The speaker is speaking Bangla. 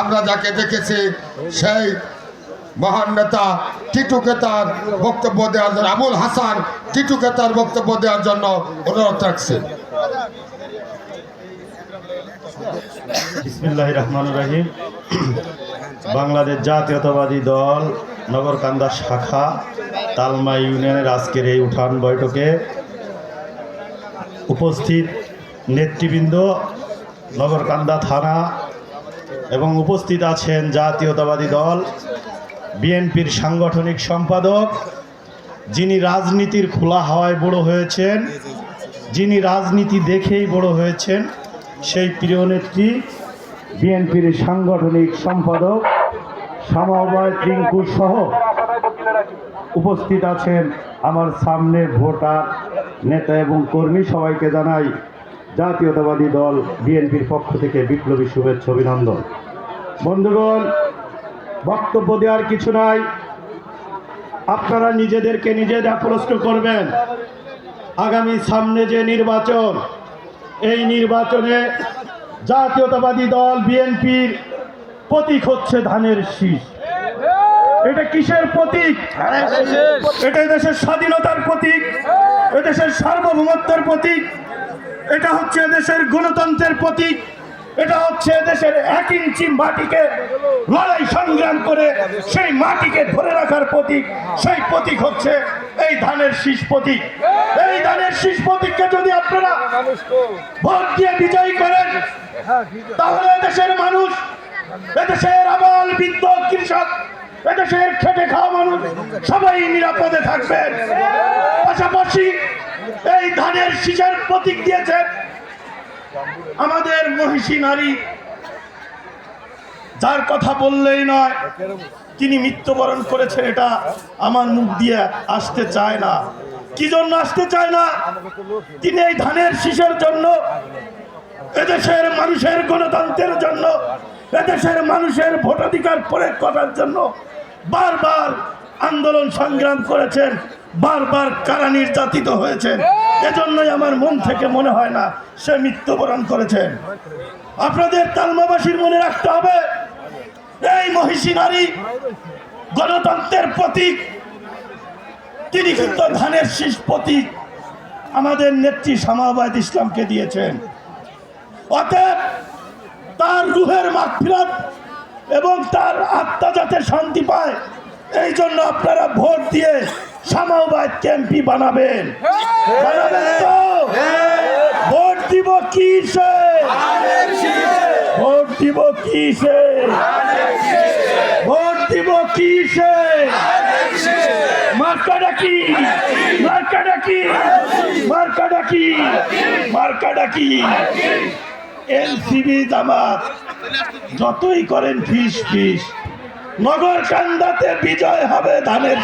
আমরা যাকে দেখেছি, সেই মহান নেতা টিটুকে তার বক্তব্য দেওয়ার জন্য, আবুল হাসান টিটুকে তার বক্তব্য দেওয়ার জন্য অনুরোধ রাখছি। রহমান রাহিম। বাংলাদেশ জাতীয়তাবাদী দল, নগরকান্দা শাখা, তালমা ইউনিয়নের আজকের এই উঠান বৈঠকে উপস্থিত নেতৃবৃন্দ, নগরকান্দা থানা এবং উপস্থিত আছেন জাতীয়তাবাদী দল, বিএনপির সাংগঠনিক সম্পাদক, যিনি রাজনীতির খোলা হাওয়ায় বড় হয়েছেন, যিনি রাজনীতি দেখেই বড় হয়েছেন, সেই প্রিয় নেত্রী বিএনপির সাংগঠনিক সম্পাদক সমবায় টিঙ্কু সহ উপস্থিত আছেন আমার সামনে ভোটার, নেতা এবং কর্মী সবাইকে জানাই জাতীয়তাবাদী দল বিএনপির পক্ষ থেকে বিপ্লবী শুভেচ্ছা অভিনন্দন। বন্ধুগণ বক্তব্য দেওয়ার কিছু নাই। আপনারা নিজেদেরকে নিজেরা প্রশ্ন করবেন আগামী সামনে যে নির্বাচন এই নির্বাচনে জাতীয়তাবাদী দল বিএনপির প্রতীক হচ্ছে ধানের শীষ। এটা কিসের প্রতীক? এটা দেশের স্বাধীনতার প্রতীক। এদেশের সার্বভৌমত্বের প্রতীক। এটা হচ্ছে দেশের গণতন্ত্রের প্রতীক। এটা হচ্ছে দেশের এক ইঞ্চি মাটিকে লড়াই সংগ্রাম করে সেই মাটিকে ধরে রাখার প্রতীক। সেই প্রতীক হচ্ছে এই ধানের শীষ প্রতীক। এই ধানের শীষ প্রতীককে যদি আপনারা ভোট দিয়ে বিজয়ী করেন, তাহলে দেশের মানুষ, এদেশের আবাল বৃদ্ধ কৃষক, এদেশের খেটে খাওয়া মানুষ সবাই নিরাপদে থাকবেন। পাশাপাশি এই ধানের শীষের প্রতীক দিয়েছেন আমাদের মহিষী নারী। যার কথা বললেই নয়, তিনি মৃত্যুবরণ করেছেন, এটা আমার মুখ দিয়ে আসতে চায় না। কি জন্য আসতে চায় না? তিনি এই ধানের শীষের জন্য, এদেশের মানুষের গণতন্ত্রের জন্য, এদেশের মানুষের ভোটাধিকার প্রয়োগ করার জন্য বারবার আন্দোলন সংগ্রাম করেছেন। বারবার কারা নির্যাতিত হয়েছেন এজন্যই আমার মন থেকে মনে হয় না সে মৃত্যুবরণ করেছেন আপনাদের তালমাবাসীর মনে রাখতে হবে এই মহিষী নারী গণতন্ত্রের প্রতীক তিনি কিন্তু ধানের শীষ প্রতীক। আমাদের নেত্রী সামাবাদ ইসলামকে দিয়েছেন। অতএব তার রুহের মাগফিরাত এবং তার আত্মা যাতে শান্তি পায় এই জন্য আপনারা ভোট দিয়ে সামাবাদ ক্যাম্পি বানাবেন। বানাবেন তো? ভোট দিব কিসে? ভোট দিব কিসে? ভোট দিব কিসে? মার্কাটা কি মার্কাটা কি মার্কাটা কি মার্কাটা কি এনসিবি জামাত, যতই করেন ফিস ফিস। নগর কান্দাতে বিজয় হবে ধানের